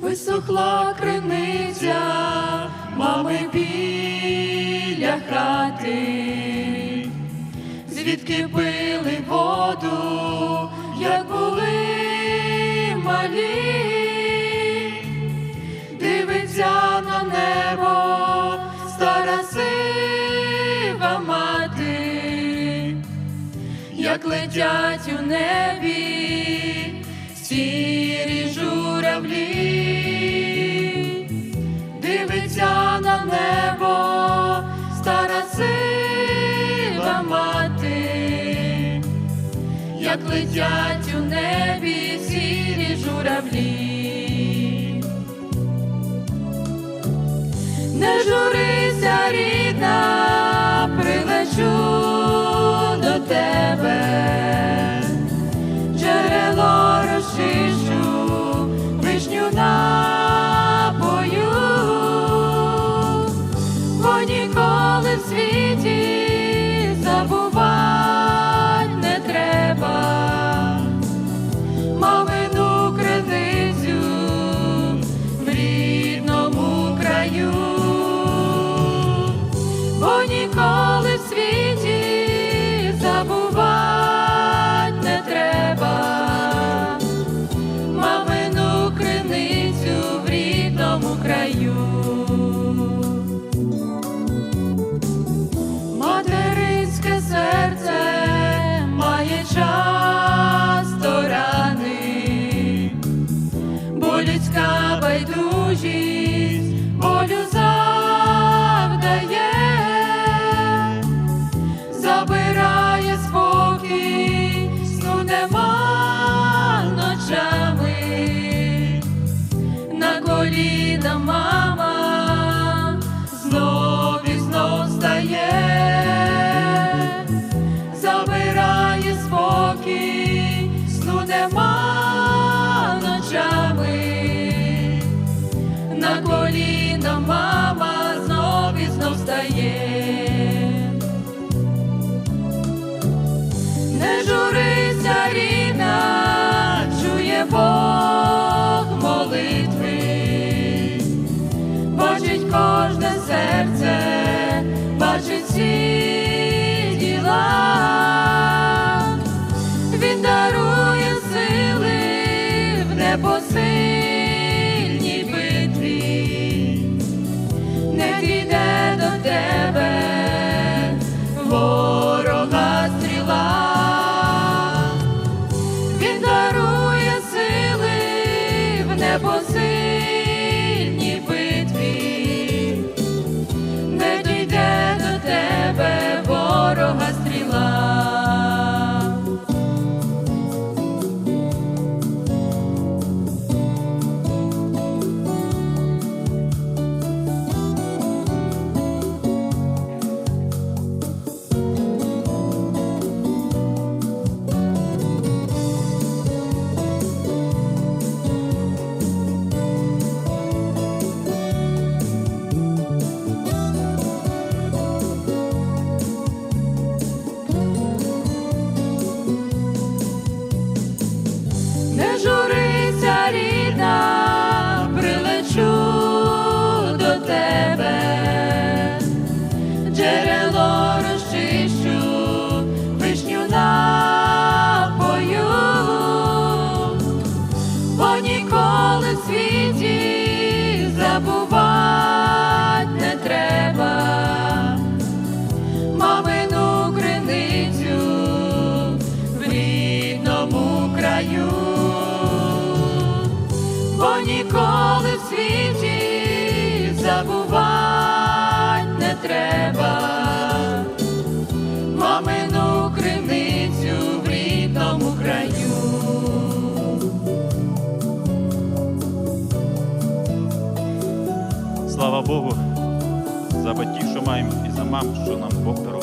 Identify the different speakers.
Speaker 1: Висохла криниця, мами біля хати, звідки пили воду, як були малі, дивиться на небо, стара сива мати, як летять у небі сірі журавлі, небо, стара сива мати, як летять у небі сірі журавлі. В світі людська байдужість кожне серце, бачить всі діла, він дарує сили в непосильній світі забувать не треба. Мамину криницю в рідному краю, бо ніколи
Speaker 2: Богу за батьків, що маємо, і за мам, що нам Бог дарував.